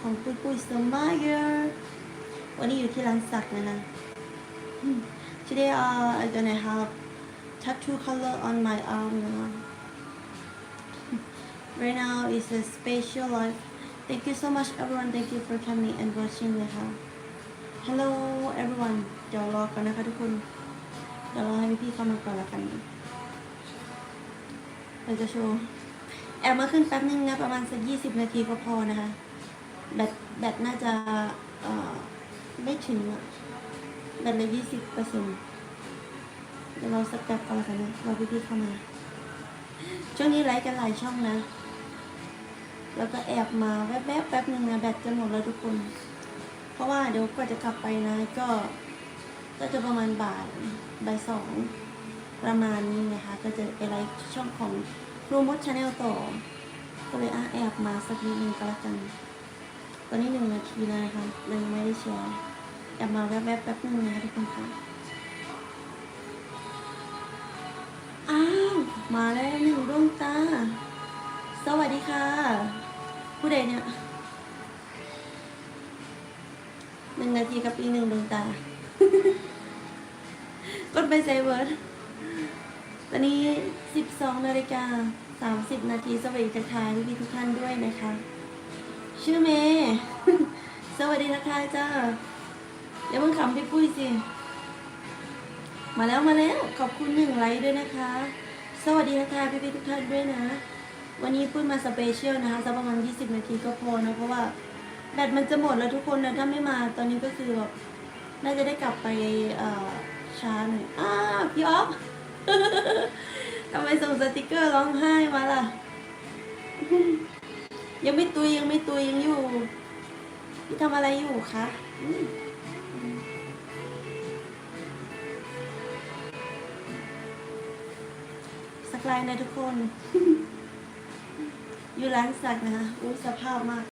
ของปุ้ยปุ้ยสมัยเยอร์วันนี้อยู่ที่ร้านสักนะนะ Today uh, I'm gonna have tattoo color on my arm นะ Right now is a special life Thank you so much everyone Thank you for coming and watching นะคะ Hello everyone เดี๋ยวรอกันนะคะทุกคนเดี๋ยวรอให้พี่ๆเข้ามาก่อนละกันเราจะโชว์แอบมาขึ้นแป๊บนึงนะ ประมาณสักยี่สิบนาทีก็พอนะคะ แบตแบตน่าจะเออไม่ถึงอะแบตเลยยี่สิบเปอร์เซ็นต์เดี๋ยวเราสักแป๊บก่อนละกันนะรอพี่ๆเข้ามา ช่วงนี้ไลฟ์กันหลายช่องนะ แล้วก็แอบมาแวบๆแป๊บหนึ่งนะแบตจะหมดแล้วทุกคน เพราะว่าเดี๋ยวกว่าจะกลับไปนะ ก็ก็จะประมาณบ่ายบ่ายสองประมาณนี้นะคะ ก็จะไปไลฟ์ช่องของรูมดชาแนลต่อ ก็เลยอะแอบมาสักนิดนึงก็แล้วกัน ตอนนี้หนึ่งนาทีแล้วนะคะเลยงไม่ได้แชร์แอบมาแวบๆแป๊บนึงนะคะทุกคนค่ะอ้าวมาแล้วหนึ่งดวงตา สวัสดีค่ะ ผู้ใดเนี่ยหนึ่งนาทีกับอีกหนึ่งดวงตากดไปเซเวิร์ดตอนนี้ 12นาฬิกา30 นาทีสวัสดีทักทายพี่ทุกท่านด้วยนะคะ ชื่อเมย์สวัสดีทักทายจ้าอย่าเพิ่งขำพี่ปุ้ยสิ มาแล้วมาแล้ว ขอบคุณหนึ่งไลค์ด้วยนะคะ สวัสดีทักทายพี่ๆทุกท่านด้วยนะ วันนี้ปุ้ยมาสเปเชียลนะคะสักประมาณ20 นาทีก็พอนะ เพราะว่าแบตมันจะหมดแล้วทุกคนนะถ้าไม่มาตอนนี้ก็คือแบบน่าจะได้กลับไปช้าหน่อยอ้าวพี่อ๊อฟทำไมส่งสติกเกอร์ร้องไห้มาล่ะ ยังไม่ตุยยังไม่ตุยยังอยู่ พี่ทำอะไรอยู่คะสักลายนะทุกคน อยู่ร้านสักนะคะอุ้ยสภาพมาก